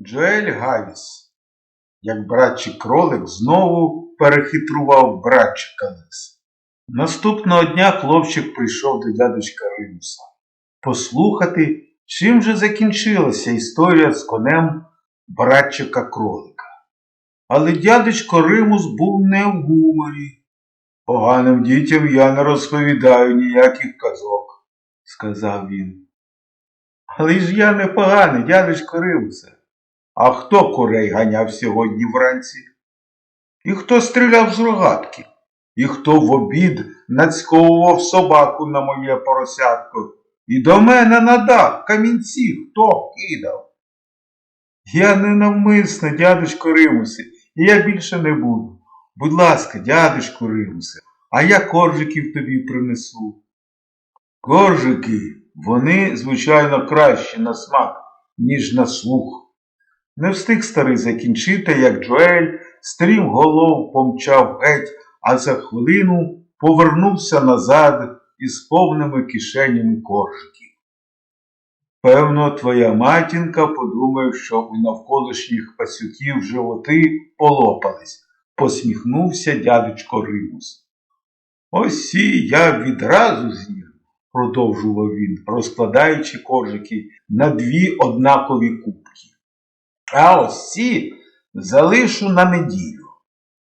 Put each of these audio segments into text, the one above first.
Джоель Гавіс, як братчик кролик знову перехитрував братчика лис. Наступного дня хлопчик прийшов до дядечка Римуса послухати, чим же закінчилася історія з конем братчика кролика. Але дядечко Римус був не в гуморі. Поганим дітям я не розповідаю ніяких казок, сказав він. Але ж я не поганий, дядечко Римусе. А хто курей ганяв сьогодні вранці? І хто стріляв з рогатки? І хто в обід нацьковував собаку на моє поросятко? І до мене на дах камінці хто кидав? Я ненавмисно, дядечко Римусе, і я більше не буду. Будь ласка, дядечко Римусе, а я коржиків тобі принесу. Коржики, вони, звичайно, кращі на смак, ніж на слух. Не встиг старий закінчити, як Джоель стрім голов помчав геть, а за хвилину повернувся назад із повними кишенями коржиків. Певно, твоя матінка подумає, що у навколишніх пасюків животи полопались, посміхнувся дядечко Римус. Ось ці я відразу з'їв, продовжував він, розкладаючи коржики на дві однакові кубки. А ось ці залишу на неділю.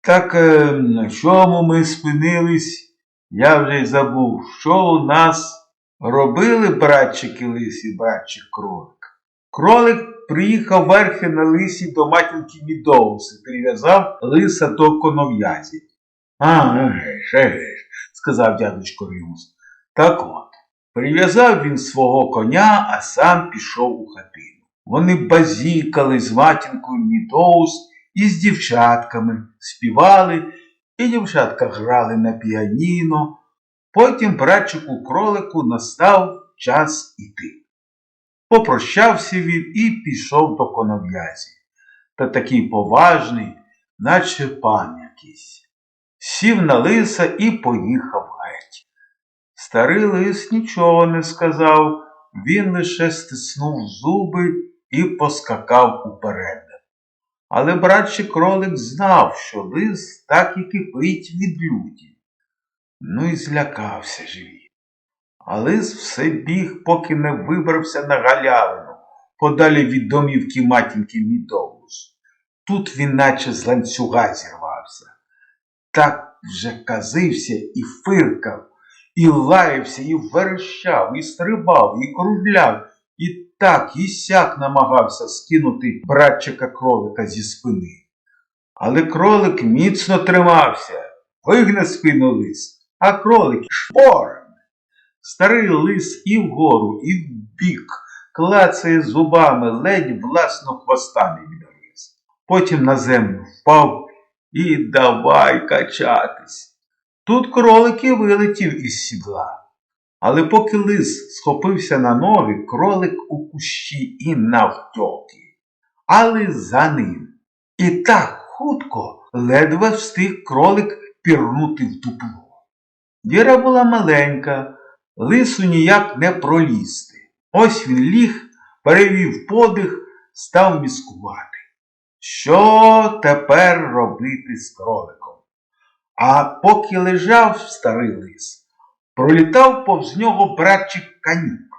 Так е, на чому ми спинились, я вже й забув, що у нас робили братчики лис і братчик кролик. Кролик приїхав верхи на лисі до матінки Мідоуси, прив'язав лиса до конов'язі. А, еж, еж, сказав дядечко Римус. Так от, прив'язав він свого коня, а сам пішов у хатину. Вони базікали з матінкою Мідоус і з дівчатками, співали, і дівчатка грали на піаніно. Потім братчику кролику настав час іти. Попрощався він і пішов до конов'язі. Та такий поважний, наче пан якийсь. Сів на лиса і поїхав геть. Старий лис нічого не сказав, він лише стиснув зуби і поскакав уперед. Але братчик кролик знав, що лис так і кипить від люті. Ну і злякався ж він. А лис все біг, поки не вибрався на галявину, подалі від домівки матінки Мідоус. Тут він наче з ланцюга зірвався. Так вже казився і фиркав, і лаявся, і верещав, і стрибав, і кружляв, і так і сяк намагався скинути братчика кролика зі спини. Але кролик міцно тримався, вигне спину лис, а кролик шпорами. Старий лис і вгору, і вбік, клацає зубами, ледь власно хвоста не відгриз. Потім на землю впав і давай качатись. Тут кролик і вилетів із сідла. Але поки лис схопився на ноги, кролик у кущі і навтьоки. Але за ним. І так хутко ледве встиг кролик пірнути в дупло. Діра була маленька, лису ніяк не пролізти. Ось він ліг, перевів подих, став міскувати. Що тепер робити з кроликом? А поки лежав старий лис, пролітав повз нього братчик канюк.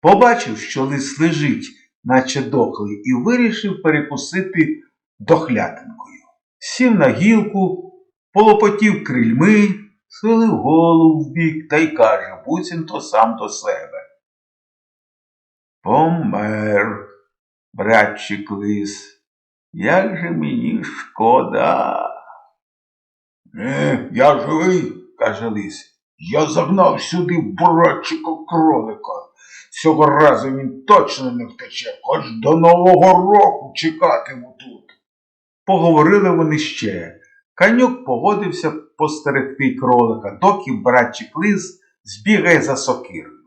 Побачив, що лис лежить, наче дохлий, і вирішив перекусити дохлятинкою. Сів на гілку, полопотів крильми, схилив голову вбік та й каже, буцімто сам до себе. Помер, братчик лис, як же мені шкода. Е, я живий, каже лис. Я загнав сюди братчика кролика. Цього разу він точно не втече, хоч до Нового року чекатиму тут. Поговорили вони ще. Канюк погодився постерегти кролика, доки братчик лис збігає за сокирою.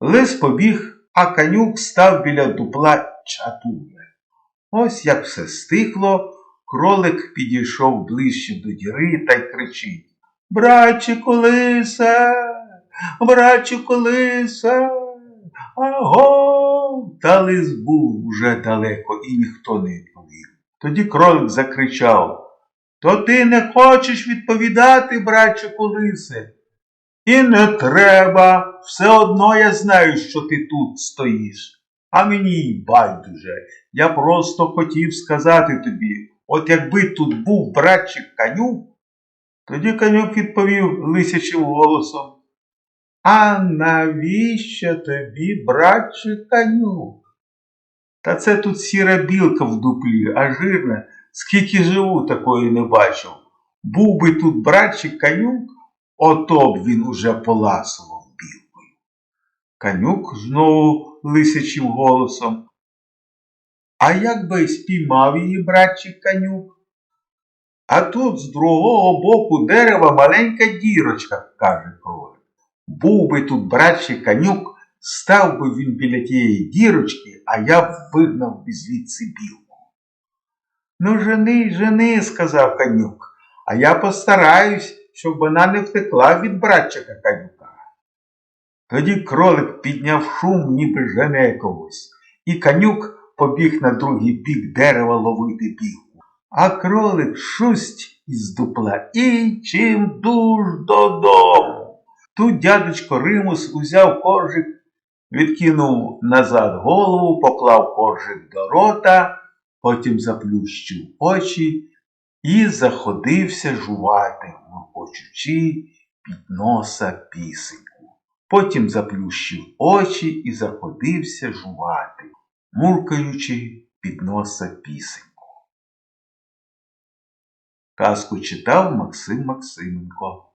Лис побіг, а канюк став біля дупла чатує. Ось як все стихло, кролик підійшов ближче до діри та й кричить Братчику лисе, братчику лисе, аго. та лис був уже далеко і ніхто не відповів. Тоді кролик закричав То ти не хочеш відповідати, братчику лисе? І не треба. Все одно я знаю, що ти тут стоїш. А мені й байдуже. Я просто хотів сказати тобі, от якби тут був братчик канюк, тоді канюк відповів лисячим голосом. А навіщо тобі, братчик канюк? Та це тут сіра білка в дуплі, а жирна, скільки живу, такої не бачив. Був би тут братчик канюк, ото б він уже поласував білкою. Канюк знову лисячим голосом. А як би спіймав її братчик канюк? А тут з другого боку дерева маленька дірочка, каже кролик. Був би тут братчик канюк, став би він біля тієї дірочки, а я б вигнав би звідси білку. Ну, жени, жени, сказав канюк, а я постараюсь, щоб вона не втекла від братчика канюка. Тоді кролик підняв шум, ніби жене когось, і канюк побіг на другий бік дерева ловити білку. А кролик шусть із дупла і чим дуж додому. Тут дядечко Римус узяв коржик, відкинув назад голову, поклав коржик до рота, потім заплющив очі і заходився жувати, муркочучи під носа пісеньку. Потім заплющив очі і заходився жувати, муркаючи під носа пісеньку. Казку читав Максим Максименко.